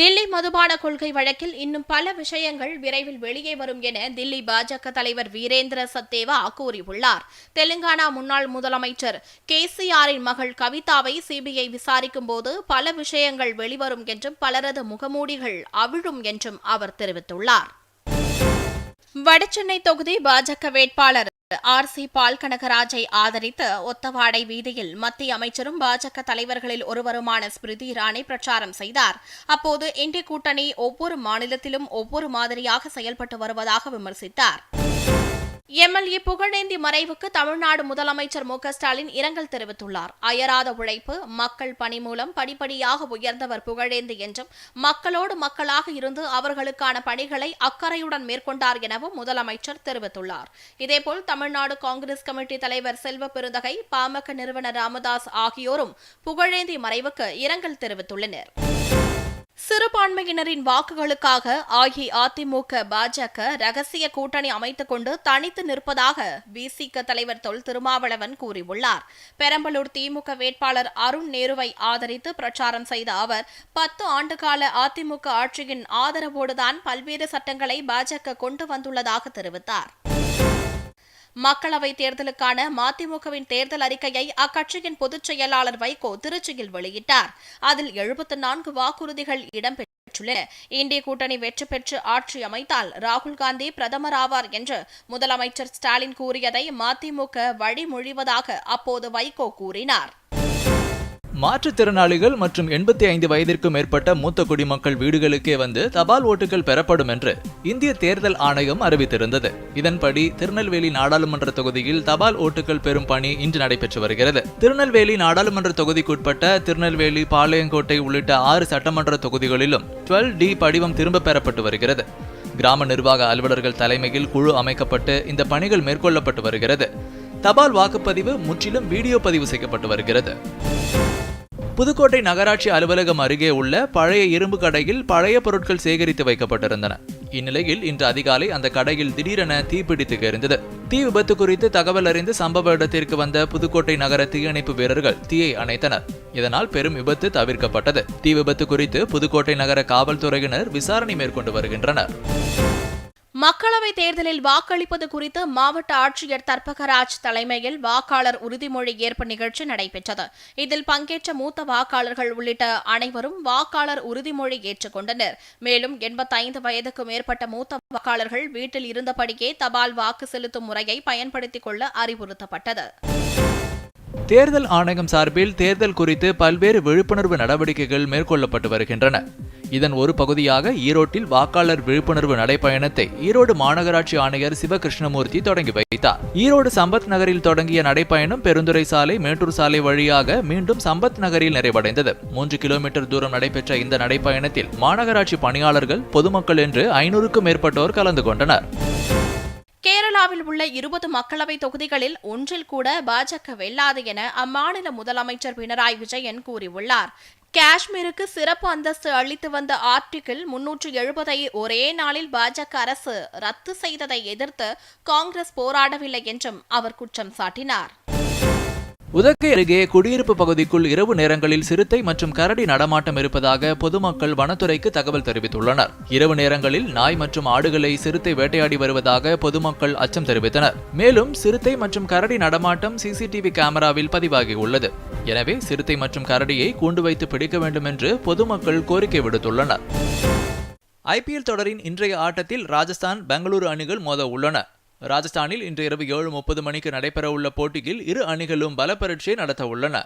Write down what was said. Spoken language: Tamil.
தில்லி மதுபான கொள்கை வழக்கில் இன்னும் பல விஷயங்கள் விரைவில் வெளியே வரும் என தில்லி பாஜக தலைவர் வீரேந்திர சத்தேவா கூறியுள்ளார். தெலுங்கானா முன்னாள் முதலமைச்சர் கேசிஆரின் மகள் கவிதாவை சிபிஐ விசாரிக்கும் போது பல விஷயங்கள் வெளிவரும் என்றும் பலரது முகமூடிகள் அவிழும் என்றும் அவர் தெரிவித்துள்ளார். வடசென்னை தொகுதி பாஜக வேட்பாளர் ஆர் சி பால் கனகராஜை ஆதரித்து ஒத்தவாடை வீதியில் மத்திய அமைச்சரும் பாஜக தலைவர்களில் ஒருவருமான ஸ்மிருதி இரானி பிரச்சாரம் செய்தார். அப்போது இந்திய கூட்டணி ஒவ்வொரு மாநிலத்திலும் ஒவ்வொரு மாதிரியாக செயல்பட்டு வருவதாக விமர்சித்தார். எம்எல்ஏ புகழேந்தி மறைவுக்கு தமிழ்நாடு முதலமைச்சர் மு ஸ்டாலின் இரங்கல் தெரிவித்துள்ளார். அயராத உழைப்பு மக்கள் பணி மூலம் படிப்படியாக உயர்ந்தவர் புகழேந்தி என்றும் மக்களோடு மக்களாக இருந்து அவர்களுக்கான பணிகளை அக்கறையுடன் மேற்கொண்டார் எனவும் முதலமைச்சர் தெரிவித்துள்ளார். இதேபோல் தமிழ்நாடு காங்கிரஸ் கமிட்டி தலைவர் செல்வ பெருந்தகை பாமக நிறுவனர் ராமதாஸ் ஆகியோரும் புகழேந்தி மறைவுக்கு இரங்கல் தெரிவித்துள்ளனர். சிறுபான்மையினரின் வாக்குகளுக்காக அஇஅதிமுக பாஜக ரகசிய கூட்டணி அமைத்துக் கொண்டு தனித்து நிற்பதாக விசிக தலைவர் தொல் திருமாவளவன் கூறியுள்ளார். பெரம்பலூர் திமுக வேட்பாளர் அருண் நேருவை ஆதரித்து பிரச்சாரம் செய்த அவர் பத்து ஆண்டுகால அதிமுக ஆட்சியின் ஆதரவோடுதான் பல்வேறு சட்டங்களை பாஜக கொண்டு வந்துள்ளதாக தெரிவித்தார். மக்களவைத் தேர்தலுக்கான மதிமுகவின் தேர்தல் அறிக்கையை அக்கட்சியின் பொதுச் செயலாளர் வைகோ திருச்சியில் வெளியிட்டார். அதில் எழுபத்து நான்கு வாக்குறுதிகள் இடம்பெற்றுள்ளன. இந்திய கூட்டணி வெற்றி பெற்று ஆட்சி அமைத்தால் ராகுல் காந்தி பிரதமர் ஆவார் என்று முதலமைச்சர் ஸ்டாலின் கூறியதை மதிமுக வழிமொழிவதாக அப்போது வைகோ கூறினார். மாற்றுத்திறனாளிகள் மற்றும் எண்பத்தி ஐந்து வயதிற்கும் மேற்பட்ட மூத்த குடிமக்கள் வீடுகளுக்கே வந்து தபால் ஓட்டுகள் பெறப்படும் என்று இந்திய தேர்தல் ஆணையம் அறிவித்திருந்தது. இதன்படி திருநெல்வேலி நாடாளுமன்ற தொகுதியில் தபால் ஓட்டுகள் பெறும் பணி இன்று நடைபெற்று வருகிறது. திருநெல்வேலி நாடாளுமன்ற தொகுதிக்குட்பட்ட திருநெல்வேலி பாளையங்கோட்டை உள்ளிட்ட ஆறு சட்டமன்ற தொகுதிகளிலும் டுவெல் டி படிவம் திரும்ப பெறப்பட்டு வருகிறது. கிராம நிர்வாக அலுவலர்கள் தலைமையில் குழு அமைக்கப்பட்டு இந்த பணிகள் மேற்கொள்ளப்பட்டு வருகிறது. தபால் வாக்குப்பதிவு முற்றிலும் வீடியோ பதிவு செய்யப்பட்டு வருகிறது. புதுக்கோட்டை நகராட்சி அலுவலகம் அருகே உள்ள பழைய இரும்பு கடையில் பழைய பொருட்கள் சேகரித்து வைக்கப்பட்டிருந்தன. இந்நிலையில் இன்று அதிகாலை அந்த கடையில் திடீரென தீப்பிடித்து எரிந்தது. தீ விபத்து குறித்து தகவல் அறிந்து சம்பவ இடத்திற்கு வந்த புதுக்கோட்டை நகர தீயணைப்பு வீரர்கள் தீயை அணைத்தனர். இதனால் பெரும் விபத்து தவிர்க்கப்பட்டது. தீ விபத்து குறித்து புதுக்கோட்டை நகர காவல்துறையினர் விசாரணை மேற்கொண்டு வருகின்றனர். மக்களவைத் தேர்தலில் வாக்களிப்பது குறித்து மாவட்ட ஆட்சியர் தர்பகராஜ் தலைமையில் வாக்காளர் உறுதிமொழி ஏற்பு நிகழ்ச்சி நடைபெற்றது. இதில் பங்கேற்ற மூத்த வாக்காளர்கள் உள்ளிட்ட அனைவரும் வாக்காளர் உறுதிமொழி ஏற்றுக்கொண்டனர். மேலும் எண்பத்தைந்து வயதுக்கு மேற்பட்ட மூத்த வாக்காளர்கள் வீட்டில் இருந்தபடியே தபால் வாக்கு செலுத்தும் முறையை பயன்படுத்திக் கொள்ள அறிவுறுத்தப்பட்டது. தேர்தல் ஆணையம் சார்பில் தேர்தல் குறித்து பல்வேறு விழிப்புணர்வு நடவடிக்கைகள் மேற்கொள்ளப்பட்டு வருகின்றன. இதன் ஒரு பகுதியாக ஈரோட்டில் வாக்காளர் விழிப்புணர்வு நடைப்பயணத்தை ஈரோடு மாநகராட்சி ஆணையர் சிவகிருஷ்ணமூர்த்தி தொடங்கி வைத்தார். ஈரோடு சம்பத் நகரில் தொடங்கிய நடைப்பயணம் பெருந்துறை சாலை மேட்டூர் சாலை வழியாக மீண்டும் சம்பத் நகரில் நிறைவடைந்தது. மூன்று கிலோமீட்டர் தூரம் நடைபெற்ற இந்த நடைப்பயணத்தில் மாநகராட்சி பணியாளர்கள் பொதுமக்கள் என்று ஐநூறுக்கும் மேற்பட்டோர் கலந்து கொண்டனர். கேரளாவில் உள்ள இருபது மக்களவை தொகுதிகளில் ஒன்றில் கூட பாஜக வெல்லாது என அம்மாநில முதலமைச்சர் பினராயி விஜயன் கூறியுள்ளார். காஷ்மீருக்கு சிறப்பு அந்தஸ்து அளித்து வந்த ஆர்டிகிள் முன்னூற்று எழுபதை ஒரே நாளில் பாஜக அரசு ரத்து செய்ததை எதிர்த்து காங்கிரஸ் போராடவில்லை என்றும் அவர் குற்றம் சாட்டினார். உதக்கை அருகே குடியிருப்பு பகுதிக்குள் இரவு நேரங்களில் சிறுத்தை மற்றும் கரடி நடமாட்டம் இருப்பதாக பொதுமக்கள் வனத்துறைக்கு தகவல் தெரிவித்துள்ளனர். இரவு நேரங்களில் நாய் மற்றும் ஆடுகளை சிறுத்தை வேட்டையாடி வருவதாக பொதுமக்கள் அச்சம் தெரிவித்தனர். மேலும் சிறுத்தை மற்றும் கரடி நடமாட்டம் சிசிடிவி கேமராவில் பதிவாகியுள்ளது. எனவே சிறுத்தை மற்றும் கரடியை கூண்டு வைத்து பிடிக்க வேண்டும் என்று பொதுமக்கள் கோரிக்கை விடுத்துள்ளனர். ஐபிஎல் தொடரின் இன்றைய ஆட்டத்தில் ராஜஸ்தான் பெங்களூரு அணிகள் மோத உள்ளன. ராஜஸ்தானில் இன்று இரவு ஏழு முப்பது மணிக்கு நடைபெறவுள்ள போட்டியில் இரு அணிகளும் பல நடத்த உள்ளன